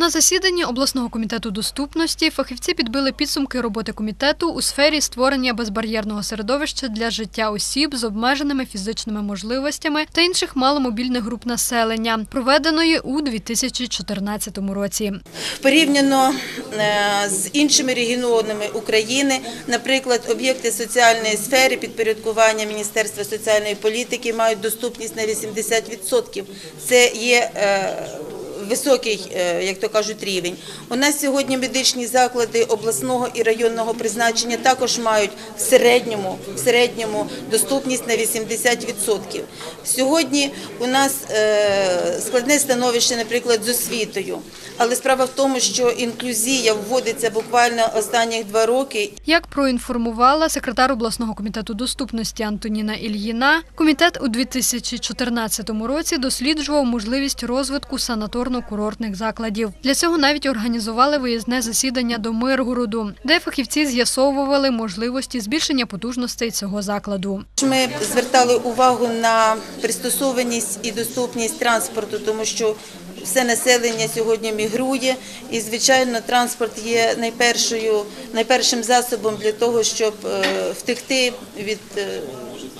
На засіданні обласного комітету доступності фахівці підбили підсумки роботи комітету у сфері створення безбар'єрного середовища для життя осіб з обмеженими фізичними можливостями та інших маломобільних груп населення, проведеної у 2014 році. Порівняно е, з іншими регіонами України, наприклад, об'єкти соціальної сфери підпорядкування Міністерства соціальної політики мають доступність на 80%. Це є е, високий, е, як то кажуть, рівень. У нас сьогодні медичні заклади обласного і районного призначення також мають в середньому, в середньому доступність на 80%. Сьогодні у нас е, складне становище, наприклад, з освітою. Але справа в тому, що інклюзія вводиться буквально останніх два роки, Як проінформувала секретар обласного комітету доступності Антоніна Ільїна, комітет у 2014 році досліджував можливість розвитку санаторно-курортних закладів. Для цього навіть організували виїзне засідання до Миргороду, де фахівці з'ясовували можливості збільшення потужностей цього закладу. Ми звертали увагу на пристосованість і доступність транспорту, тому що все населення сьогодні мігрує, і звичайно, транспорт є найпершою, найпершим засобом для того, щоб е, втекти від е,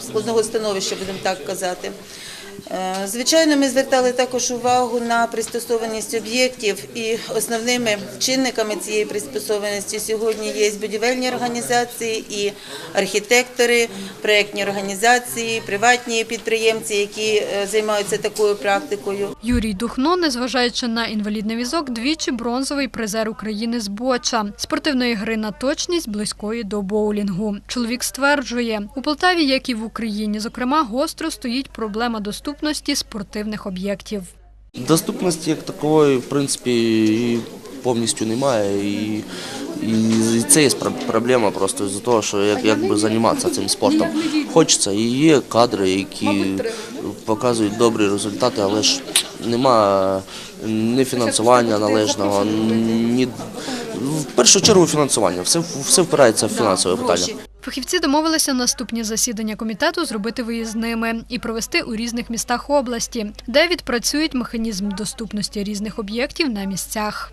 складного становища, будемо так казати. Е, Звичайно, ми звертали також увагу на пристосованість об'єктів, і основними чинниками цієї пристосованості сьогодні є будівельні організації і архітектори, проєктні організації, приватні підприємці, які е, займаються такою практикою. Юрій Духно, незважаючи на інвалідний візок, двічі бронзовий призер України з боча спортивної гри на точність близької до боулінгу. Чоловік стверджує, у Полтаві, як і в Україні, зокрема, гостро стоїть проблема доступності спортивних об'єктів. Доступності як такової, в принципі, повністю немає. І, і це є пр- проблема просто з-за того, що як, якби займатися цим спортом. Хочеться і є кадри, які показують добрі результати, але ж нема ні фінансування належного, ні в першу чергу фінансування. Все, все впирається в фінансове питання. Фахівці домовилися наступні засідання комітету зробити виїзними і провести у різних містах області, де відпрацюють механізм доступності різних об'єктів на місцях.